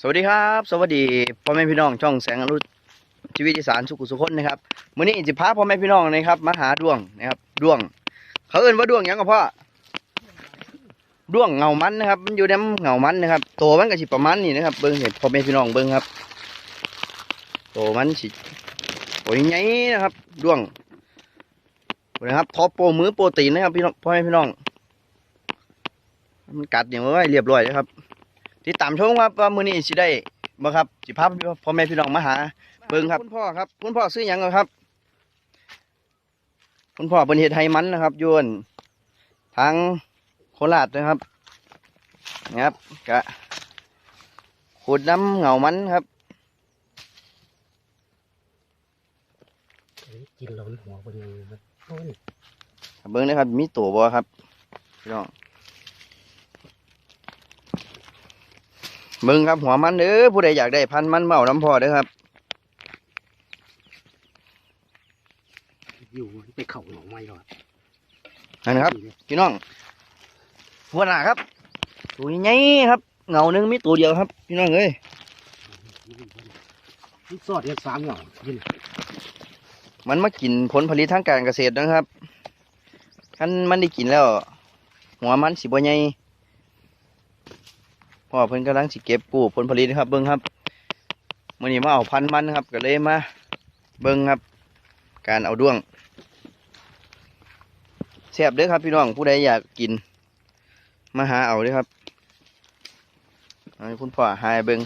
สวัสดีครับ สวัสดีพ่อแม่พี่น้องช่องแสงอนุชีวิตอีสานสุขุสุขคนนะครับมื้อนี้จะพาพ่อแม่พี่น้องนะครับมาหาดวงนะครับดวง เขาเอิ้นว่าดวงหยังกับพ่อดวงเงามันนะครับมันอยู่ในเงามันนะครับโตมันก็สิประมาณนี้นะครับเบิ้งเห็นพ่อแม่พี่น้องเบิ้งครับโตมันสิโอ้ยใหญ่นะครับดวงนะครับทอโปรมือโปรตีนนะครับพี่น้องพ่อแม่พี่น้อง มันกัดอย่างไว้เรียบร้อยแล้วครับ ติดตามชมครับว่ามื้อนี้สิได้บ่ครับสิพาพ่อแม่พี่น้องมาหาเบิ่งครับคุณพ่อครับ คุณพ่อซื้อหยังครับ คุณพ่อเป็นเฮ็ดไทมันนะครับอยวนทางโคราชนะครับนะครับกะขุดน้ำเหงามันครับกินแล้วมันหัวเป็นยังไงมันโอ้ยเบิ่งนะครับมีตัวบ่ครับพี่น้อง เบิ่งครับหัวมันเด้อผู้ใดอยากได้พันธุ์มันเมาน้ำพ่อเด้อครับอยู่ไปเข่าหนองไม้หรอนั่นครับพี่น้องหัวหน้าครับ ตัวใหญ่ๆครับเงาหนึงมีตัวเดียวครับ พี่น้องเอ้ยมันสอดเรียกสามเหงายินมันมากินผลผลิตทางการเกษตรนะครับคันมันได้กินแล้ว หัวมันสิบ่ใหญ่ พ่อเพิ่นกำลังสิเก็บกู้ผลผลิตครับ เบิ้งครับมื่อนี้มาเอาพันธุ์มันครับ ก็เลยมา เบิ้งครับ การเอาด้วงแซ่บเด้อครับ พี่น้องผู้ใดอยากกิน มาหาเอาเด้อครับคุณพ่อหายเบิ้ง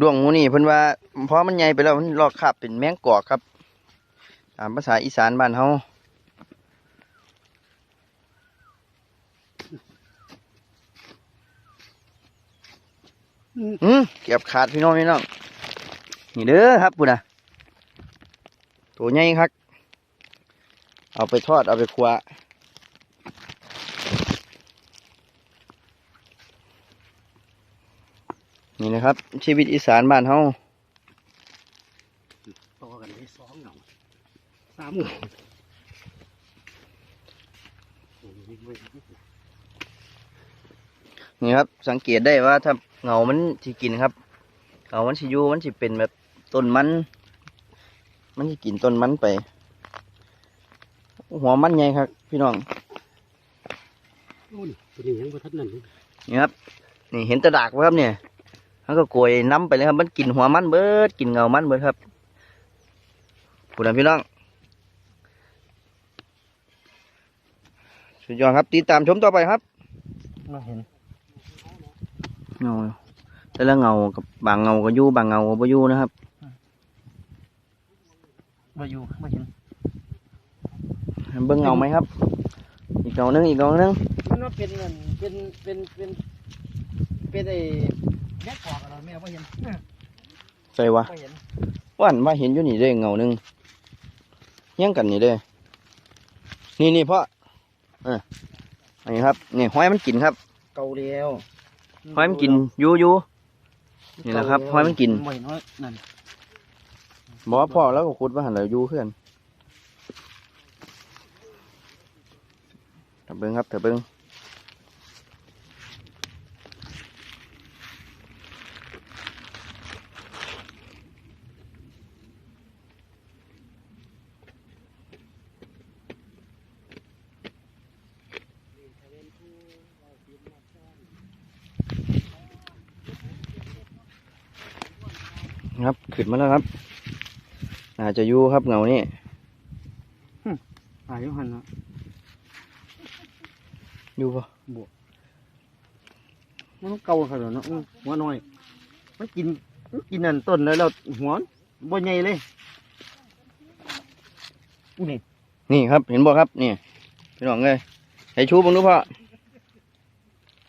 ดวงหมูนี่เพิ่นว่าเพราะมันใหญ่ไปแล้วมันลอกคราบเป็นแมงกอกครับ ตามภาษาอีสานบ้านเฮาอืมเก็บขาดพี่น้องพี่น้องนี่เด้อครับปุ่นนะตัวใหญ่ครับ เอาไปทอดเอาไปคั่ว นี่นะครับ ชีวิตอีสานบ้านเฮาต่อกันได้สองเหงาสามเหงาโอ้ยเว้ยนี่ครับ สังเกตได้ว่าถ้าเงามันสิกินครับเงามันสิอยู่มันสิเป็นแบบต้นมัน มันสิกินต้นมันไป หัวมันใหญ่ครับ พี่น้องโอ้ยตัวนี้ยังบ่ทันนั่นเลยนี่ครับ นี่เห็นแตะดากไหมครับเนี่ย มันก็โกยน้ำไปเลยครับ มันกินหัวมันเบิดกินเงามันเบิดครับพูดนะพี่น้องสุดยอดครับติดตามชมต่อไปครับมาเห็นเงาแต่ละเงากับบางเงาก็อยู่บางเงาก็บ่อยู่นะครับมาอยู่มาเห็นเบิ่งเงาไหมครับ อีกเงาหนึงอีกเงาหนึงมันว่าเป็นนั่นเป็นเป็นเป็นเป็นไอ้ แม่กอกอะไรแม่มาเห็นใส่วะมาเห็นว่านว่าเห็นอยู่นี่เด้เงาหนึงเฮี้ยงกันนี่เด้ นี่นี่พ่อเออนี่ครับนี่ห้อยมันกินครับเก่าแล้วห้อยมันกินอยู่อยู่นี่แหละครับห้อยมันกินบ่เห็นว่านั่นบอกว่าพ่อแล้วก็ขุดว่าหันแล้วอยู่เพื่อนเถอะเบิ้งครับเถอะเบิ้ง ครับขึ้นมาแล้วครับอาจจะอยู่ครับเงานี่อายุหันนะอยู่ปะมันเก่าขนาดนั้นอื้อหัวน้อย มันกินมันกินนั่นต้นแล้วแล้วหัวบ่ใหญ่เลยอู้นี่นี่ครับ เห็นบ่ครับนี่พี่น้องเลยให้ชูเบังดูพ่อ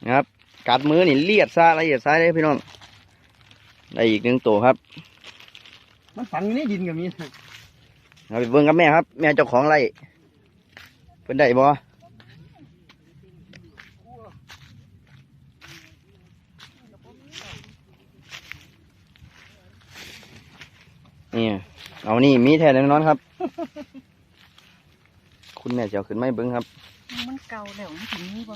นะครับกัดมือนี่เลียดซ้ายละเอียดซ้ายเลยพี่น้องได้อีกหนึ่งตัวครับ มันฝังอยู่ในดินกับมีเอาไปเบิ่งกับแม่ครับ แม่เจ้าของไร่เพิ่นได้บ่นี่เอานี่มีแท้แน่นอนครับ คุณแม่จะเอาขึ้นไม่เบิ้งครับ มันเก่าแล้วมันถึงนี้บ่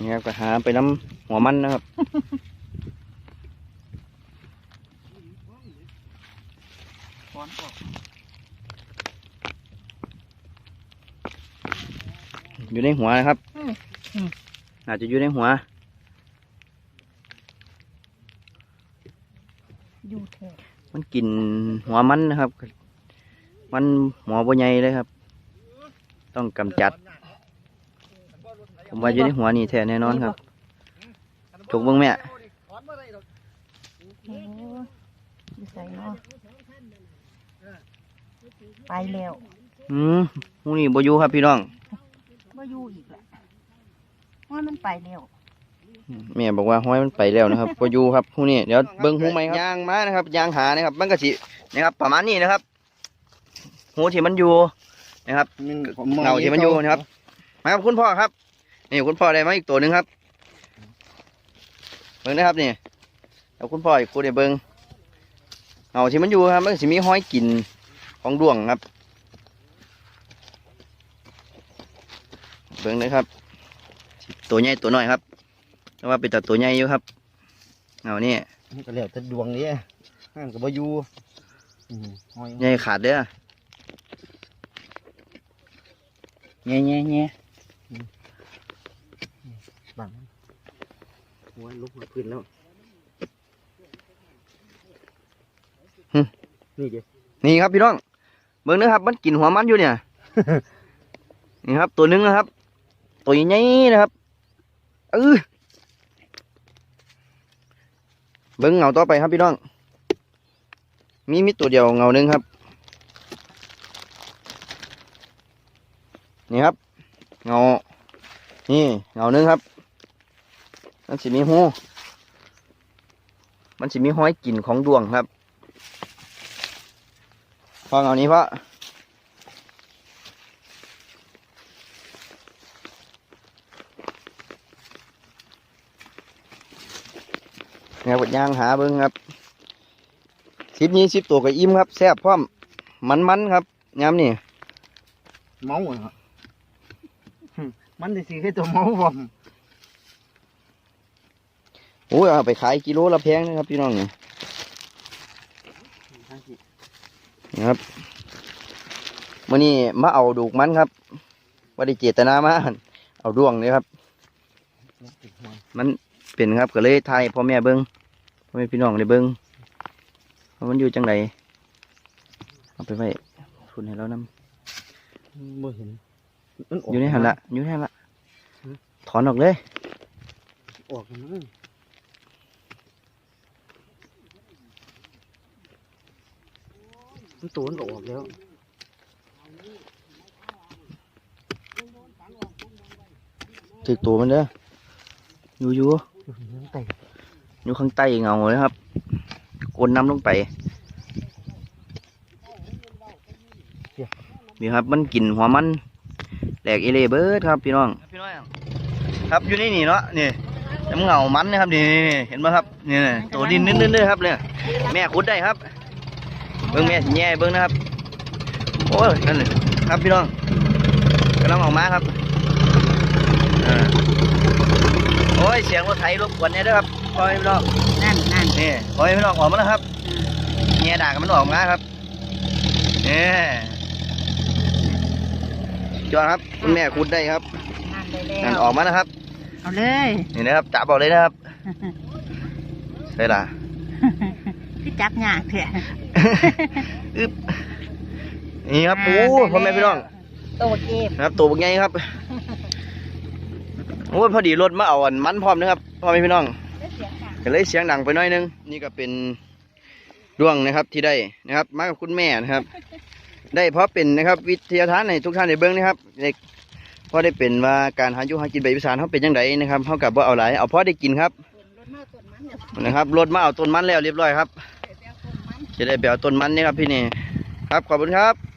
นี่ครับก็หาไปน้ำหัวมันนะครับ ถอนออกอยู่ในหัวนะครับอาจจะอยู่ในหัว อยู่แท้มันกินหัวมันนะครับ มันหัวบใหญ่เลยครับ ต้องกำจัด ผมว่าอยู่ในหัวนี่แท้แน่นอนครับถูกบ้งแม่โอ้ยอยู่ใส่เนาะ ไปแล้วอืมหมูนี่บอยู่ครับพี่น้องบ่อยู่อีกแหละว่ามันไปแล้วแม่บอกว่าห้อยมันไปแล้วนะครับบอยู่ครับหมูนี่เดี๋ยวเบิ้งหูไหมครับยางมานะครับยางหานะครับมันก็สินะครับ ประมาณนี้นะครับหูที่มันอยู่นะครับเงาที่มันอยู่นะครับมาครับคุณพ่อครับนี่คุณพ่อได้มาอีกตัวหนึ่งครับเบิ้งนะครับนี่แล้วคุณพ่ออีกคู่เดี๋ยวเบิ้งเงาที่มันอยู่ครับมันจะมีห้อยกิน ของดวงครับเบิ้งเลยครับ ตัวใหญ่ตัวน้อยครับแต่ว่าเป็นแต่ตัวใหญ่อยู่ครับเงานี่มันก็แล้วแต่ดวงนี้ห้างกับอยู่อืมหอยใหญ่ขาดเด้อแง่แง่แง่บังหัวลุกหัวพื้นแล้วนี่เดี๋ยวนี่ครับพี่น้อง เบิ้งนะครับ มันกินหัวมันอยู่เนี่ย นี่ครับ ตัวหนึงนะครับ ตัวใหญ่ๆนะครับเออเบิ้งเงาต่อไปครับพี่น้อง มีมีตัวเดียวเงาหนึ่งครับ นี่ครับ เงา นี่เงาหนึ่งครับ มันสิมีหู มันสิมีห้อยกินของดวงครับ พอเงานี้เพราะเนี่ยบดย่างหาเบิ้งครับสิบนี้สิบตัวกับอิ่มครับแซ่บพร้อมมันมันๆครับยำนี่เมาอะครับหึมันได้สิแค่ตัวเมาผมโอ้ยเอาไปขายกิโลละแพงนะครับพี่น้องนี่ นะครับมื่อนี้มาเอาดูกมันครับว่าได้เจตนามาเอาดวงเลยครับ มันเป็นครับก็เลยทายพ่อแม่เบิ้งพ่อแม่พี่น้องได้เบิ้งว่ามันอยู่จังไดเอาไปไว้ฝุ่นให้เรานบ่เห็นมันอำอกอยู่ในหันละอยู่ในหันละหือถอนออกเลยออกนะ มันตัวมันก็ออกแล้วถึกตัวมันเด้ออยู่อยู่อยู่ในน้ำไตอยู่ข้างใต้เงาเลยครับกนน้ำลงไปนี่ครับมันกินหัวมันแหลกเอเลเบิร์ดครับพี่น้องครับอยู่ในนี่เนาะนี่น้ำเงามันนะครับนี่เห็นไหมครับนี่นี่ตัวดินนิดๆเลยครับเนี่ยแม่ขุดได้ครับ เบิ้งแม่สิแย่เบิ้งนะครับ โอ้ยนั่นเลยครับพี่น้องกำลังออกมาครับอ่าโอ้ยเสียงรถไถรบกวนเนี่ยด้วยครับพ่อแม่พี่น้องนั่นนั่นนี่พ่อแม่พี่น้องออกมาแล้วครับแง่ด่ากันมันออกมาครับนี่จอดครับคุณแม่ขุดได้ครับนั่นได้แล้นั่นวออกมานะครับ เอาเลย นี่นะครับจับบอกเลยนะครับใช่ล่ะ พี่จับยากเถอะอึ๊บนี่ครับโอ้พ่อแม่พี่น้องโตเก็บนะครับตัวเป็นไงครับโอ้ยพอดีรถมาเอาอันมันพร้อมนะครับพ่อแม่พี่น้องก็เลยเสียงดังไปหน่อยนึง นี่ก็เป็นดวงนะครับที่ได้นะครับ มากับคุณแม่นะครับ ได้เพราะเป็นนะครับ วิทยาทานในทุกท่านในเบื้องนะครับเด็กพอได้เป็นว่าการหาอยู่หากินแบบอีสานเขาเป็นยังไงนะครับเขากับว่าเอาหลายเอาพอได้กินครับรถมาต้นมันเนี่ยนะครับรถมาเอาต้นมันแล้วเรียบร้อยครับเดี๋ยวต้นมัน จะได้ไปเอาต้นมันนี่ครับพี่นี่ ครับขอบคุณครับ